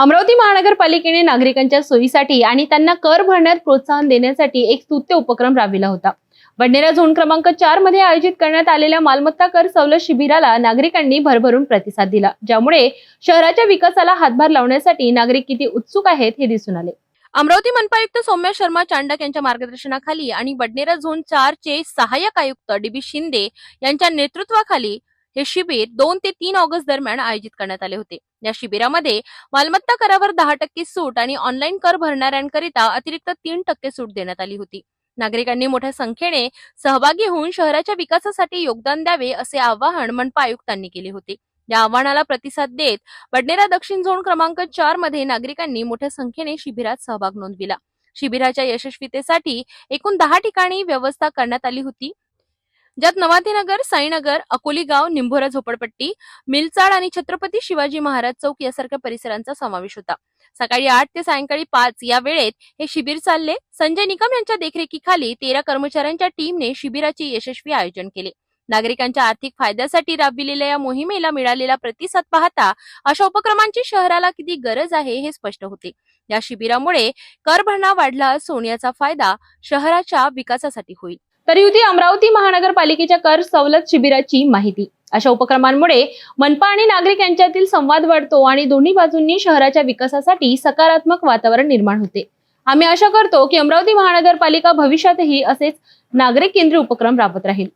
अमरावती महानगरपालिकेने नागरिकांच्या सोयीसाठी आणि त्यांना कर भरण्यात प्रोत्साहन देण्यासाठी एक स्तुत्य उपक्रम राबविला होता. बडनेरा झोन क्रमांक चारमध्ये आयोजित करण्यात आलेल्या मालमत्ता कर सवलत शिबिराला नागरिकांनी भरभरून प्रतिसाद दिला ज्यामुळे शहराच्या विकासाला हातभार लावण्यासाठी नागरिक किती उत्सुक आहेत हे दिसून आले. अमरावती मनपायुक्त सौम्य सौम्या शर्मा चांडक यांच्या मार्गदर्शनाखाली आणि बडनेरा झोन चार चे सहाय्यक आयुक्त डीबी शिंदे यांच्या नेतृत्वाखाली हे शिबिर दोन ते तीन ऑगस्ट दरम्यान आयोजित करण्यात आले होते. या शिबिरामध्ये मालमत्ता करावर दहा टक्के सूट आणि ऑनलाईन कर भरणाऱ्यांकरिता अतिरिक्त तीन टक्के सूट देण्यात आली होती. नागरिकांनी मोठ्या संख्येने सहभागी होऊन शहराच्या विकासासाठी योगदान द्यावे असे आवाहन मनपा आयुक्तांनी केले होते. या आव्हानाला प्रतिसाद देत बडनेरा दक्षिण झोन क्रमांक चारमध्ये नागरिकांनी मोठ्या संख्येने शिबिरात सहभाग नोंदविला. शिबिराच्या यशस्वीतेसाठी एकूण दहा ठिकाणी व्यवस्था करण्यात आली होती. ज्यात नवातीनगर साईनगर अकोली गाव निंभोरा झोपडपट्टी मिलचाड आणि छत्रपती शिवाजी महाराज चौक यासारख्या परिसरांचा समावेश होता. सकाळी आठ ते सायंकाळी पाच या वेळेत हे शिबिर चालले. संजय निकम यांच्या देखरेखीखाली तेरा कर्मचाऱ्यांच्या टीमने शिबिराचे यशस्वी आयोजन केले. नागरिकांच्या आर्थिक फायद्यासाठी राबविलेल्या या मोहिमेला मिळालेला प्रतिसाद पाहता अशा उपक्रमांची शहराला किती गरज आहे हे स्पष्ट होते. या शिबिरामुळे कर भरणा वाढला असून याचा फायदा शहराच्या विकासासाठी होईल. तरी होती अमरावती महानगरपालिकेच्या कर सवलत शिबिराची माहिती. अशा उपक्रमांमुळे मनपा आणि नागरिक यांच्यातील संवाद वाढतो आणि दोन्ही बाजूंनी शहराच्या विकासासाठी सकारात्मक वातावरण निर्माण होते. आम्ही आशा करतो की अमरावती महानगरपालिका भविष्यातही असेच नागरिक केंद्रीय उपक्रम राबवत राहील.